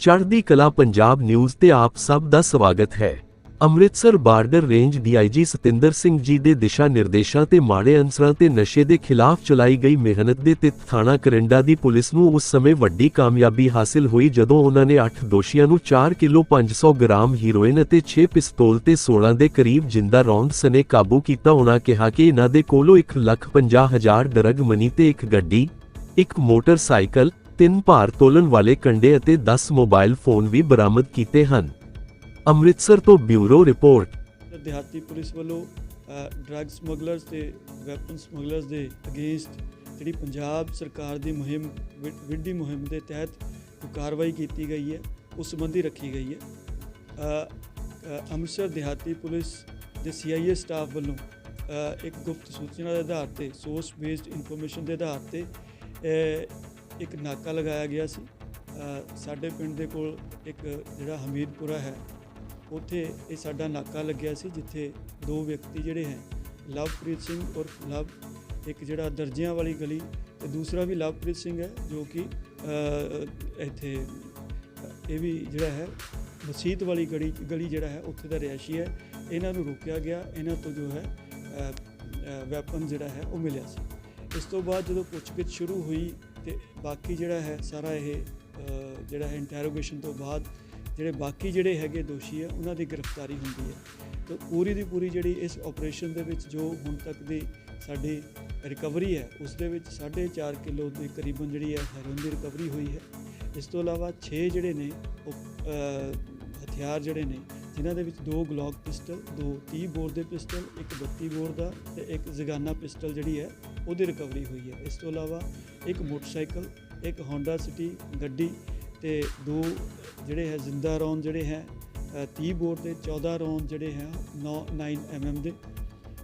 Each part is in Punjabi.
ਚੜ੍ਹਦੀ ਕਲਾ ਪੰਜਾਬ ਨਿਊਜ਼ ਤੇ ਆਪ ਸਭ ਦਾ ਸਵਾਗਤ ਹੈ। Amritsar border range DIG Satinder Singh ji ਦੇ ਦਿਸ਼ਾ ਨਿਰਦੇਸ਼ਾਂ ਤੇ ਮਾੜੇ ਅਨਸਰਾਂ ਤੇ ਨਸ਼ੇ ਦੇ ਖਿਲਾਫ ਚਲਾਈ ਗਈ ਮਿਹਨਤ ਦੇ ਤਹਿਤ ਥਾਣਾ ਕਰਿੰਡਾ ਦੀ ਪੁਲਿਸ ਨੂੰ ਉਸ ਸਮੇਂ ਵੱਡੀ ਕਾਮਯਾਬੀ ਹਾਸਿਲ ਹੋਈ ਜਦੋਂ ਉਹਨਾਂ ਨੇ 8 ਦੋਸ਼ੀਆਂ ਨੂੰ 4 ਕਿਲੋ 500 ਗ੍ਰਾਮ ਹੀਰੋਇਨ ਅਤੇ 6 ਪਿਸਤੌਲ ਤੇ 16 ਦੇ ਕਰੀਬ ਜਿੰਦਾ ਰੌਂਦ ਸਨੇ ਕਾਬੂ ਕੀਤਾ। ਉਹਨਾਂ ਕਿਹਾ ਕਿ ਇਹਨਾਂ ਦੇ ਕੋਲੋਂ 1 ਲੱਖ 50 ਹਜ਼ਾਰ ਡਰਗ ਮਨੀ ਤੇ ਇੱਕ ਗੱਡੀ, ਇੱਕ ਮੋਟਰਸਾਈਕਲ ਤਿੰਨ ਭਾਰ ਤੋਲਣ ਵਾਲੇ ਕੰਡੇ ਅਤੇ 10 ਮੋਬਾਈਲ ਫੋਨ ਵੀ ਬਰਾਮਦ ਕੀਤੇ ਹਨ। ਅੰਮ੍ਰਿਤਸਰ ਤੋਂ ਬਿਊਰੋ ਰਿਪੋਰਟ। ਦਿਹਾਤੀ ਪੁਲਿਸ ਵੱਲੋਂ ਡਰੱਗ ਸਮਗਲਰਸ ਤੇ ਵੈਪਨ ਸਮਗਲਰਸ ਦੇ ਅਗੇਂਸਟ ਜਿਹੜੀ ਪੰਜਾਬ ਸਰਕਾਰ ਦੀ ਮੁਹਿੰਮ ਵਿੱਢੀ ਮੁਹਿੰਮ ਦੇ ਤਹਿਤ ਕਾਰਵਾਈ ਕੀਤੀ ਗਈ ਹੈ, ਉਸ ਸੰਬੰਧੀ ਰੱਖੀ ਗਈ ਹੈ। ਅੰਮ੍ਰਿਤਸਰ ਦਿਹਾਤੀ ਪੁਲਿਸ ਦੇ ਸੀਆਈਏ ਸਟਾਫ ਵੱਲੋਂ ਇੱਕ ਗੁਪਤ ਸੂਚਨਾ ਦੇ ਆਧਾਰ ਤੇ ਸੋਰਸ ਬੇਸਡ ਇਨਫੋਰਮੇਸ਼ਨ ਦੇ ਆਧਾਰ ਤੇ ਇੱਕ ਨਾਕਾ ਲਗਾਇਆ ਗਿਆ ਸੀ। ਸਾਡੇ ਪਿੰਡ ਦੇ ਕੋਲ ਇੱਕ ਜਿਹੜਾ ਹਮੀਦਪੁਰਾ ਹੈ, ਉੱਥੇ ਇਹ ਸਾਡਾ ਨਾਕਾ ਲੱਗਿਆ ਸੀ, ਜਿੱਥੇ ਦੋ ਵਿਅਕਤੀ ਜਿਹੜੇ ਹੈ, ਲਵਪ੍ਰੀਤ ਸਿੰਘ ਔਰ ਲਵ, ਇੱਕ ਜਿਹੜਾ ਦਰਜਿਆਂ ਵਾਲੀ ਗਲੀ ਤੇ ਦੂਸਰਾ ਵੀ ਲਵਪ੍ਰੀਤ ਸਿੰਘ ਹੈ, ਜੋ ਕਿ ਇੱਥੇ, ਇਹ ਵੀ ਜਿਹੜਾ ਹੈ, ਮਸੀਤ ਵਾਲੀ ਗਲੀ ਗਲੀ ਜਿਹੜਾ ਹੈ, ਉੱਥੇ ਦਾ ਰਿਹਾਇਸ਼ੀ ਹੈ। ਇਹਨਾਂ ਨੂੰ ਰੋਕਿਆ ਗਿਆ, ਇਹਨਾਂ ਤੋਂ ਜੋ ਹੈ ਵੈਪਨ ਜਿਹੜਾ ਹੈ, ਉਹ ਮਿਲਿਆ ਸੀ। ਇਸ ਤੋਂ ਬਾਅਦ ਜਦੋਂ ਪੁੱਛਗਿੱਛ ਸ਼ੁਰੂ ਹੋਈ ਤੇ ਬਾਕੀ ਜਿਹੜਾ ਹੈ ਸਾਰਾ ਇਹ ਜਿਹੜਾ ਹੈ ਇੰਟਰੋਗੇਸ਼ਨ ਤੋਂ ਬਾਅਦ ਜਿਹੜੇ ਬਾਕੀ ਜਿਹੜੇ ਹੈਗੇ ਦੋਸ਼ੀ ਆ ਉਹਨਾਂ ਦੀ ਗ੍ਰਿਫਤਾਰੀ ਹੁੰਦੀ ਹੈ। ਤੇ ਪੂਰੀ ਦੀ ਪੂਰੀ ਜਿਹੜੀ ਇਸ ਆਪਰੇਸ਼ਨ ਦੇ ਵਿੱਚ ਜੋ ਹੁਣ ਤੱਕ ਦੀ ਸਾਡੀ ਰਿਕਵਰੀ ਹੈ, ਉਸ ਦੇ ਵਿੱਚ 4.5 ਕਿਲੋ ਦੇ ਕਰੀਬਨ ਜਿਹੜੀ ਹੈ ਹੈਰੋਇਨ ਦੀ ਰਿਕਵਰੀ ਹੋਈ ਹੈ। ਇਸ ਤੋਂ ਇਲਾਵਾ 6 ਜਿਹੜੇ ਨੇ, ਉਹ ਹਥਿਆਰ ਜਿਹੜੇ ਨੇ ਜਿਨ੍ਹਾਂ ਦੇ ਵਿੱਚ ਦੋ ਗਲੌਕ ਪਿਸਟਲ ਦੋ 30 ਬੋਰ ਦੇ ਪਿਸਟਲ ਇੱਕ 32 ਬੋਰ ਦਾ ਤੇ ਇੱਕ ਜ਼ਗਾਨਾ ਪਿਸਟਲ ਜਿਹੜੀ ਹੈ ਉਹਦੀ ਰਿਕਵਰੀ ਹੋਈ ਹੈ। ਇਸ ਤੋਂ ਇਲਾਵਾ ਇੱਕ ਮੋਟਰਸਾਈਕਲ ਇੱਕ ਹੋਂਡਾ ਸਿਟੀ ਗੱਡੀ ਤੇ ਦੋ ਜਿਹੜੇ ਹੈ ਜ਼ਿੰਦਾ ਰੌਂਦ ਜਿਹੜੇ ਹੈ ਅ, 30 ਬੋਰ ਦੇ 14 ਰੌਂਦ ਜਿਹੜੇ ਹੈ 9 9 mm ਦੇ।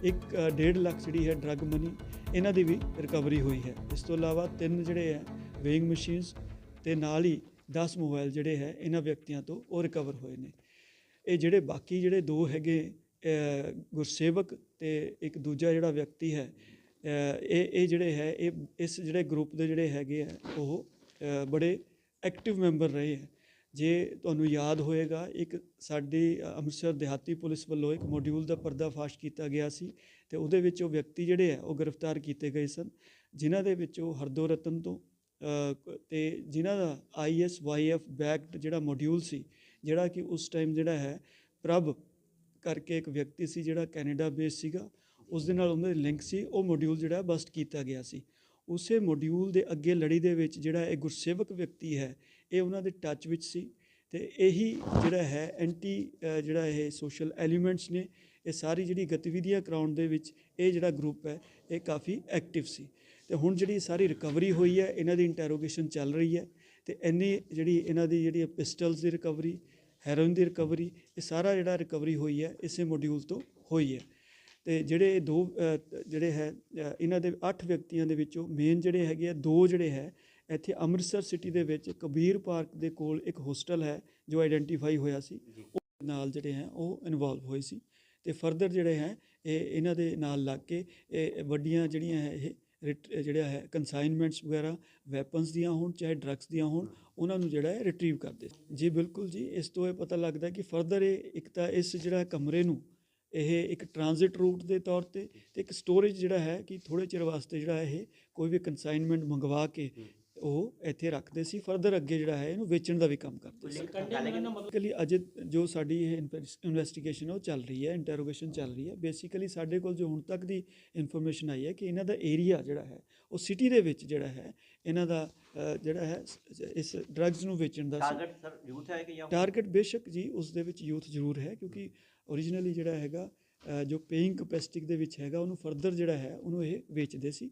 ਇੱਕ ਅ, ਡੇਢ ਲੱਖ ਜਿਹੜੀ ਹੈ ਡਰੱਗ ਮਨੀ ਇਹਨਾਂ ਦੀ ਵੀ ਰਿਕਵਰੀ ਹੋਈ ਹੈ। ਇਸ ਤੋਂ ਇਲਾਵਾ ਤਿੰਨ ਜਿਹੜੇ ਹੈ ਵੇਇੰਗ ਮਸ਼ੀਨਸ ਤੇ ਨਾਲ ਹੀ 10 ਮੋਬਾਈਲ ਜਿਹੜੇ ਹੈ ਇਹਨਾਂ ਵਿਅਕਤੀਆਂ ਤੋਂ ਉਹ ਰਿਕਵਰ ਹੋਏ ਨੇ। ਇਹ ਜਿਹੜੇ ਬਾਕੀ ਜਿਹੜੇ ਦੋ ਹੈਗੇ ਗੁਰਸੇਵਕ ਤੇ ਇੱਕ ਦੂਜਾ ਜਿਹੜਾ ਵਿਅਕਤੀ ਹੈ ਇਹ ਇਹ ਜਿਹੜੇ ਹੈ ਇਹ ਇਸ ਜਿਹੜੇ ਗਰੁੱਪ ਦੇ ਜਿਹੜੇ ਹੈਗੇ ਆ ਉਹ ਬੜੇ ਐਕਟਿਵ ਮੈਂਬਰ ਰਹੇ ਹੈ ਜੇ ਤੁਹਾਨੂੰ ਯਾਦ ਹੋਏਗਾ ਇੱਕ ਸਾਡੀ ਅੰਮ੍ਰਿਤਸਰ ਦਿਹਾਤੀ ਪੁਲਿਸ ਵੱਲੋਂ ਇੱਕ ਮੋਡਿਊਲ ਦਾ ਪਰਦਾਫਾਸ਼ ਕੀਤਾ ਗਿਆ ਸੀ ਤੇ ਉਹਦੇ ਵਿੱਚ ਉਹ ਵਿਅਕਤੀ ਜਿਹੜੇ ਆ ਉਹ ਗ੍ਰਿਫਤਾਰ ਕੀਤੇ ਗਏ ਸਨ ਜਿਨ੍ਹਾਂ ਦੇ ਵਿੱਚ ਉਹ ਹਰਦੋ ਰਤਨ ਤੋਂ ਅ, ਕ- ਤੇ ਜਿਨ੍ਹਾਂ ਦਾ ਆਈਐਸ ਵਾਈਐਫ ਬੈਕਡ ਜਿਹੜਾ ਮੋਡਿਊਲ ਸੀ ਜਿਹੜਾ ਕਿ ਉਸ ਟਾਈਮ ਜਿਹੜਾ ਹੈ, ਪ੍ਰਭ ਕਰਕੇ ਇੱਕ ਵਿਅਕਤੀ ਸੀ ਜਿਹੜਾ ਕੈਨੇਡਾ ਬੇਸ ਸੀਗਾ, ਉਸ ਦੇ ਨਾਲ ਉਹਨਾਂ ਦੇ ਲਿੰਕ ਸੀ, ਉਹ ਮੋਡਿਊਲ ਜਿਹੜਾ ਬਸਟ ਕੀਤਾ ਗਿਆ ਸੀ। ਉਸੇ ਮੋਡਿਊਲ ਦੇ ਅੱਗੇ ਲੜੀ ਦੇ ਵਿੱਚ ਜਿਹੜਾ ਇਹ ਗੁਰਸੇਵਕ ਵਿਅਕਤੀ ਹੈ, ਇਹ ਉਹਨਾਂ ਦੇ ਟੱਚ ਵਿੱਚ ਸੀ ਤੇ ਇਹੀ ਜਿਹੜਾ ਹੈ ਐਂਟੀ ਜਿਹੜਾ ਇਹ ਸੋਸ਼ਲ ਐਲੀਮੈਂਟਸ ਨੇ, ਇਹ ਸਾਰੀ ਜਿਹੜੀ ਗਤੀਵਿਧੀਆਂ ਕਰਾਉਣ ਦੇ ਵਿੱਚ ਇਹ ਜਿਹੜਾ ਗਰੁੱਪ ਹੈ, ਇਹ ਕਾਫੀ ਐਕਟਿਵ ਸੀ। ਤੇ ਹੁਣ ਜਿਹੜੀ ਸਾਰੀ ਰਿਕਵਰੀ ਹੋਈ ਹੈ, ਇਹਨਾਂ ਦੀ ਇੰਟਰੋਗੇਸ਼ਨ ਚੱਲ ਰਹੀ ਹੈ ਤੇ ਇੰਨੀ ਜਿਹੜੀ ਇਹਨਾਂ ਦੀ ਜਿਹੜੀ ਪਿਸਟਲਸ ਦੀ ਰਿਕਵਰੀ ਹੈਰੋਇਨ ਦੀ ਰਿਕਵਰੀ ਇਹ ਸਾਰਾ ਜਿਹੜਾ ਰਿਕਵਰੀ ਹੋਈ ਹੈ ਇਸੇ ਮੋਡਿਊਲ ਤੋਂ ਹੋਈ ਹੈ। ਤੇ ਜਿਹੜੇ ਦੋ ਜਿਹੜੇ ਹੈ ਇਹਨਾਂ ਦੇ 8 ਵਿਅਕਤੀਆਂ ਦੇ ਵਿੱਚੋਂ ਮੇਨ ਜਿਹੜੇ ਹੈਗੇ ਆ ਦੋ ਜਿਹੜੇ ਹੈ ਇੱਥੇ ਅੰਮ੍ਰਿਤਸਰ ਸਿਟੀ ਦੇ ਵਿੱਚ ਕਬੀਰ ਪਾਰਕ ਦੇ ਕੋਲ ਇੱਕ ਹੋਸਟਲ ਹੈ ਜੋ ਆਈਡੈਂਟੀਫਾਈ ਹੋਇਆ ਸੀ। ਉਹ ਨਾਲ ਜਿਹੜੇ ਹੈ ਉਹ ਇਨਵੋਲਵ ਹੋਏ ਸੀ। ਤੇ ਫਰਦਰ ਜਿਹੜੇ ਹੈ ਇਹ ਇਹਨਾਂ ਦੇ ਨਾਲ ਲੱਗ ਕੇ ਇਹ ਵੱਡੀਆਂ ਜਿਹੜੀਆਂ ਹੈ ਇਹ ਜਿਹੜਾ ਹੈ ਕਨਸਾਈਨਮੈਂਟਸ ਵਗੈਰਾ ਵੈਪਨਸ ਦੀਆਂ ਹੋਣ, ਚਾਹੇ ਡਰੱਗਸ ਦੀਆਂ ਹੋਣ, ਉਹਨਾਂ ਨੂੰ ਜਿਹੜਾ ਹੈ ਰਿਟਰੀਵ ਕਰਦੇ ਜੀ ਬਿਲਕੁਲ ਜੀ, ਇਸ ਤੋਂ ਇਹ ਪਤਾ ਲੱਗਦਾ ਕਿ ਫਰਦਰ ਇਹ ਇੱਕ ਤਾਂ ਇਸ ਜਿਹੜਾ ਕਮਰੇ ਨੂੰ, ਇਹ ਇੱਕ ਟ੍ਰਾਂਜ਼ਿਟ ਰੂਟ ਦੇ ਤੌਰ ਤੇ ਤੇ ਇੱਕ ਸਟੋਰੇਜ ਜਿਹੜਾ ਹੈ ਕਿ ਥੋੜੇ ਚਿਰ ਵਾਸਤੇ ਜਿਹੜਾ ਇਹ ਕੋਈ ਵੀ ਕਨਸਾਈਨਮੈਂਟ ਮੰਗਵਾ ਕੇ ਉਹ ਇੱਥੇ ਰੱਖਦੇ ਸੀ ਫਰਦਰ ਅੱਗੇ ਜਿਹੜਾ ਹੈ ਇਹਨੂੰ ਵੇਚਣ ਦਾ ਵੀ ਕੰਮ ਕਰਦੇ ਸੀ। ਬੇਸਿਕਲੀ ਅਜੇ ਜੋ ਸਾਡੀ ਇਹ ਇਨਵੈਸਟੀਗੇਸ਼ਨ ਉਹ ਚੱਲ ਰਹੀ ਹੈ ਇੰਟਰੋਗੇਸ਼ਨ ਚੱਲ ਰਹੀ ਹੈ। ਬੇਸਿਕਲੀ ਸਾਡੇ ਕੋਲ ਜੋ ਹੁਣ ਤੱਕ ਦੀ ਇਨਫੋਰਮੇਸ਼ਨ ਆਈ ਹੈ ਕਿ ਇਹਨਾਂ ਦਾ ਏਰੀਆ ਜਿਹੜਾ ਹੈ ਉਹ ਸਿਟੀ ਦੇ ਵਿੱਚ ਜਿਹੜਾ ਹੈ ਇਹਨਾਂ ਦਾ ਜਿਹੜਾ ਹੈ ਇਸ ਡਰੱਗਸ ਨੂੰ ਵੇਚਣ ਦਾ ਟਾਰਗੇਟ ਸਰ ਯੂਥ ਹੈ ਕਿ ਜਾਂ ਟਾਰਗੇਟ ਬੇਸ਼ੱਕ ਜੀ ਉਸ ਦੇ ਵਿੱਚ ਯੂਥ ਜ਼ਰੂਰ ਹੈ ਕਿਉਂਕਿ ਓਰੀਜਨਲੀ ਜਿਹੜਾ ਹੈਗਾ ਜੋ ਪੇਇੰਗ ਕਪੈਸਿਟੀ ਦੇ ਵਿੱਚ ਹੈਗਾ ਉਹਨੂੰ ਫਰਦਰ ਜਿਹੜਾ ਹੈ ਉਹਨੂੰ ਇਹ ਵੇਚਦੇ ਸੀ।